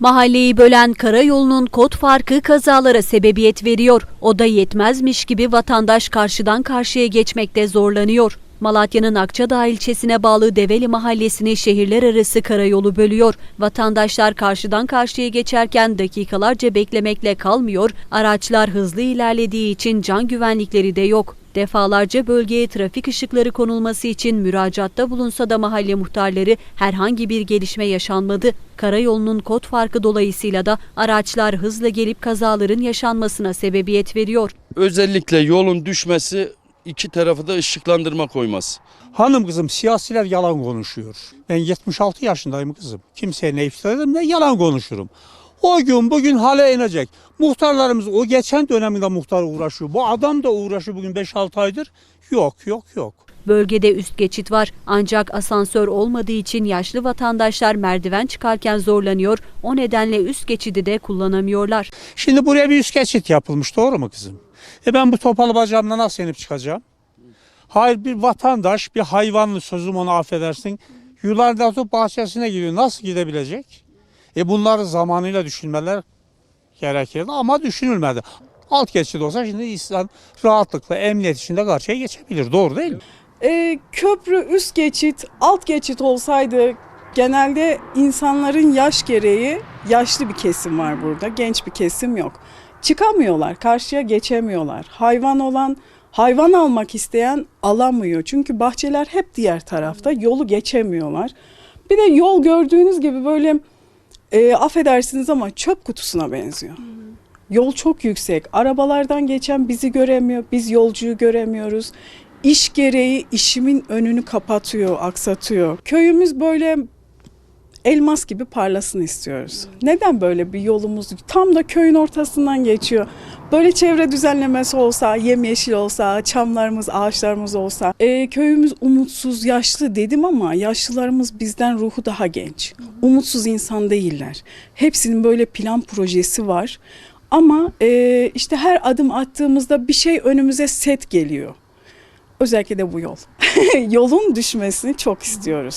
Mahalleyi bölen karayolunun kod farkı kazalara sebebiyet veriyor. O da yetmezmiş gibi vatandaş karşıdan karşıya geçmekte zorlanıyor. Malatya'nın Akçadağ ilçesine bağlı Develi mahallesini şehirler arası karayolu bölüyor. Vatandaşlar karşıdan karşıya geçerken dakikalarca beklemekle kalmıyor, araçlar hızlı ilerlediği için can güvenlikleri de yok. Defalarca bölgeye trafik ışıkları konulması için müracaatta bulunsa da mahalle muhtarları herhangi bir gelişme yaşanmadı. Karayolunun kod farkı dolayısıyla da araçlar hızla gelip kazaların yaşanmasına sebebiyet veriyor. Özellikle yolun düşmesi iki tarafı da ışıklandırma koyması. Hanım kızım siyasiler yalan konuşuyor. Ben 76 yaşındayım kızım. Kimseye ne iftira ederim ne yalan konuşurum. O gün bugün hale inecek. Muhtarlarımız o geçen döneminde muhtar uğraşıyor. Bu adam da uğraşıyor bugün 5-6 aydır. Yok yok yok. Bölgede üst geçit var ancak asansör olmadığı için yaşlı vatandaşlar merdiven çıkarken zorlanıyor. O nedenle üst geçidi de kullanamıyorlar. Şimdi buraya bir üst geçit yapılmış doğru mu kızım? E ben bu topalı bacağımla nasıl inip çıkacağım? Hayır bir vatandaş bir hayvanlı sözüm onu affedersin. Yulardan bahçesine gidiyor. Nasıl gidebilecek? E bunları zamanıyla düşünmeler gerekirdi ama düşünülmedi. Alt geçit olsa şimdi insan rahatlıkla emniyet içinde karşıya geçebilir. Doğru değil mi? Ee, köprü üst geçit, alt geçit olsaydı genelde insanların yaş gereği yaşlı bir kesim var burada. Genç bir kesim yok. Çıkamıyorlar, karşıya geçemiyorlar. Hayvan olan, hayvan almak isteyen alamıyor. Çünkü bahçeler hep diğer tarafta. Yolu geçemiyorlar. Bir de yol gördüğünüz gibi böyle e, affedersiniz ama çöp kutusuna benziyor. Yol çok yüksek. Arabalardan geçen bizi göremiyor. Biz yolcuyu göremiyoruz. İş gereği işimin önünü kapatıyor, aksatıyor. Köyümüz böyle elmas gibi parlasın istiyoruz. Neden böyle bir yolumuz tam da köyün ortasından geçiyor. Böyle çevre düzenlemesi olsa, yemyeşil olsa, çamlarımız, ağaçlarımız olsa. Ee, köyümüz umutsuz, yaşlı dedim ama yaşlılarımız bizden ruhu daha genç. Umutsuz insan değiller. Hepsinin böyle plan projesi var. Ama e, işte her adım attığımızda bir şey önümüze set geliyor. Özellikle de bu yol. Yolun düşmesini çok istiyoruz.